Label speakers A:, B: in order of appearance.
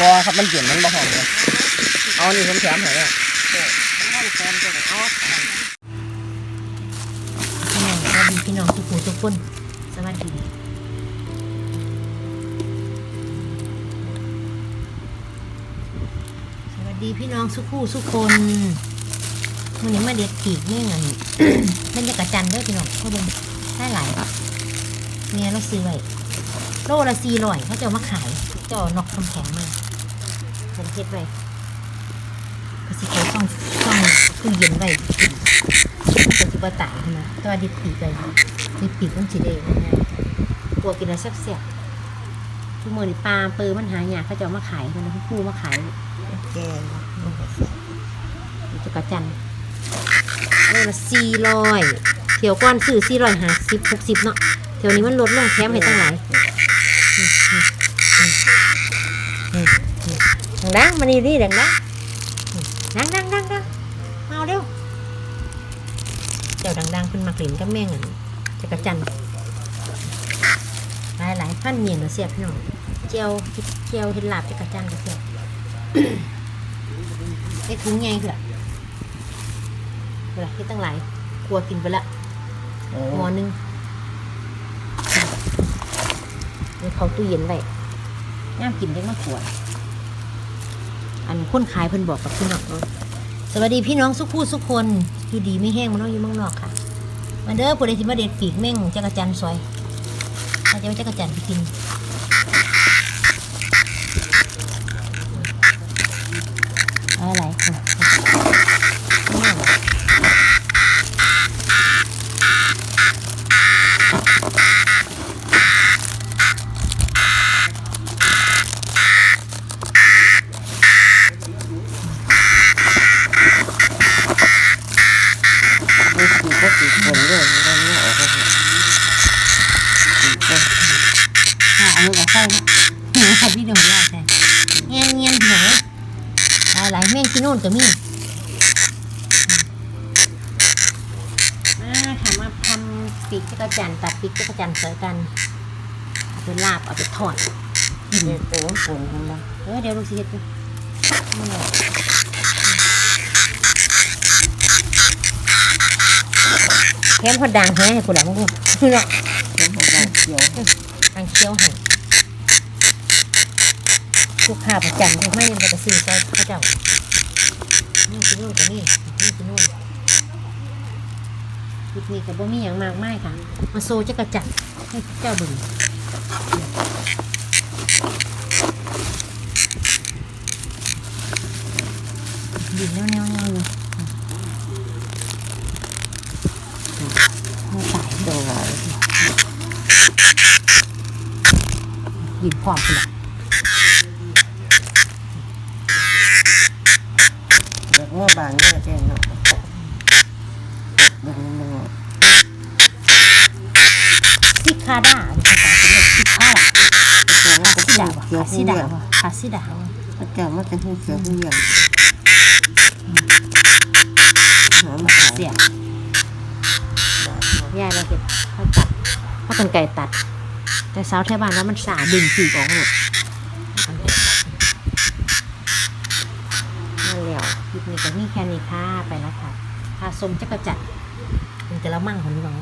A: บอครับมันเย็นมันบ่หอมเลยเอานี่ผมแถมให้เนี่ย
B: พี่น้องสวัสดีพี่น้องทุกผู้ทุกคนสวัสดีสวัสดีพี่น้องสุคู่สุคนวันนี้มาเด็ดปีกนี่ไงบรรยากาศจันทร์เด้วยพี่น้องเขาเบิ่งได้หลายเนี่ยเราซื้อไว้โลละสี่ร้อยเขาจะมาขายเจ้านอกคำแข็งมา เฮ็ดไว้ก็สิเขาต้องต้องตู้เย็นไว้ก็สิบ่ตายนะแต่ว่าดิบปีกไปดิบปีกมันสิได้ง่ายกลัวกินแล้วแซ่บๆทุกมื้อนี่ปลาเปอร์มันหายากเขาจะเอามาขายกันนะผู้มาขาย
A: แกง
B: จักรจันทร์โลละสี่ร้อยเที่ยวก้อนซื้อสี่ร้อยหาสิบหกสิบเนาะเที่ยวนี้มันลดลงแถมให้ตั้งหลาย ดังๆมานี่นี่ดังๆดังดังดังดังมาเอาเร็วเจ้าดังๆเป็นมักหลินกับแม่งอะจักรจันทร์หลายหลายๆพันเมียนเสียบพี่น้องเจียวเจียวเห็ดลาบจักรจันทร์ก็เสียบไอ้ถุงใหญ่เถอะเวลาที่ตั้งหลายครัวกินไปละ
A: โอ้
B: หม้อหนึงนี่เขาตู้เย็นไว้ย่ามกินได้มากขวด อันคนขายเพิ่นบอกกับพี่น้องเนาะสวัสดีพี่น้องสุขผู้สุขคนอยู่ดีไม่แห้งมันต้องอยู่เมืองนอกค่ะมาเด้อผู้ใดที่มาเด็ดปีกแม่งจักรจันทร์ซอยอาจะไม่จักรจันทร์ไปกิน
A: มีสีก็สีคนด้วยมันไม่ออกก็สีคน
B: หาเอากับไส้นะหนูขับวิดีโอยากแต่เงี้ยเงี้ยหนูหลายหลายๆแม่งที่โน่นก็มีมาค่ะมาทำปีกจักรจันตัดปีกจักรจันเสยกันเอาไปลาบเอาไปทอด
A: เนี่ยตัวมันคนกันบ้าง
B: เออเดี๋ยวลูกสิเฮ็ดดู มันเอาแค่พอดังให้กูหลังกูเนาะ
A: เป็นของเราเขียว
B: ทางเคี้ยวให้ลูกค้าประจำทุกไม่มันจะซื้อซอยพระเจ้านี่กินนู่นกับนี่นี่กินนู่นคลิปนี้กับบ่มีอย่างมากมายค่ะ มาโซจะกระจัดให้เจ้าบึงดินแนวๆ ดินพร้อมกันละ
A: เด็กว่าบางเนี่ยแกงเนาะดึงมัน
B: ซิคาด้าภาษาอังกฤษซิคาด้า
A: แต่ว่าก็
B: คาซิ
A: เขียว
B: ดา
A: ผู้
B: วะ
A: เลี้ยง
B: คาซิดาวะคาซิดาวะ
A: พระเจ้ามันจะให้เขียวผู้เลี้ยงหามาขาย
B: เสียยายเราเก็บเขาตัดเขาเป็นไก่ตัด แต่สาวแถวบ้านว่ามันสาดึงปีกออกหมดนั่นแล้วคลิปนี้ก็มีแค่นี้ค่ะ ไปแล้วค่ะพาสมจะกระจัดเป็นกระมั่งของน้อง